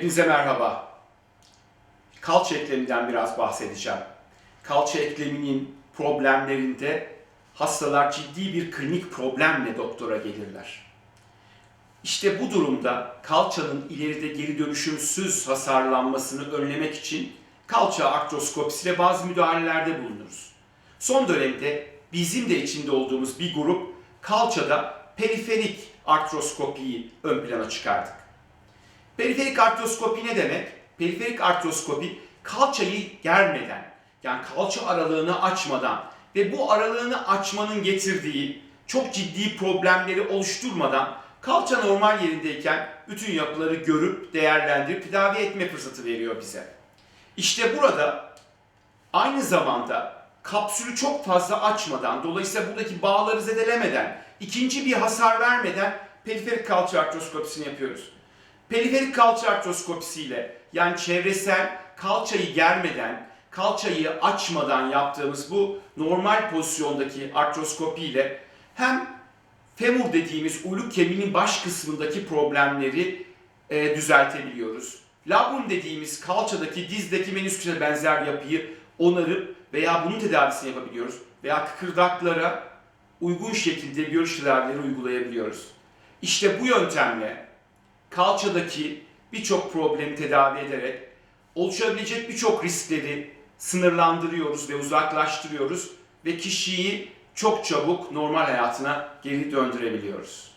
Hepinize merhaba. Kalça ekleminden biraz bahsedeceğim. Kalça ekleminin problemlerinde hastalar ciddi bir klinik problemle doktora gelirler. İşte bu durumda kalçanın ileride geri dönüşümsüz hasarlanmasını önlemek için kalça artroskopisiyle bazı müdahalelerde bulunuruz. Son dönemde bizim de içinde olduğumuz bir grup kalçada periferik artroskopiyi ön plana çıkardık. Periferik artroskopi ne demek? Periferik artroskopi kalçayı germeden, yani kalça aralığını açmadan ve bu aralığını açmanın getirdiği çok ciddi problemleri oluşturmadan kalça normal yerindeyken bütün yapıları görüp değerlendirip tedavi etme fırsatı veriyor bize. İşte burada aynı zamanda kapsülü çok fazla açmadan, dolayısıyla buradaki bağları zedelemeden, ikinci bir hasar vermeden periferik kalça artroskopisini yapıyoruz. Periferik kalça artroskopisiyle yani çevresel kalçayı germeden, kalçayı açmadan yaptığımız bu normal pozisyondaki artroskopi ile hem femur dediğimiz uyluk kemiğinin baş kısmındaki problemleri e, düzeltebiliyoruz. Labrum dediğimiz kalçadaki dizdeki menisküse benzer yapıyı onarıp veya bunun tedavisini yapabiliyoruz. Veya kıkırdaklara uygun şekilde tedavileri uygulayabiliyoruz. İşte bu yöntemle kalçadaki birçok problemi tedavi ederek oluşabilecek birçok riskleri sınırlandırıyoruz ve uzaklaştırıyoruz ve kişiyi çok çabuk normal hayatına geri döndürebiliyoruz.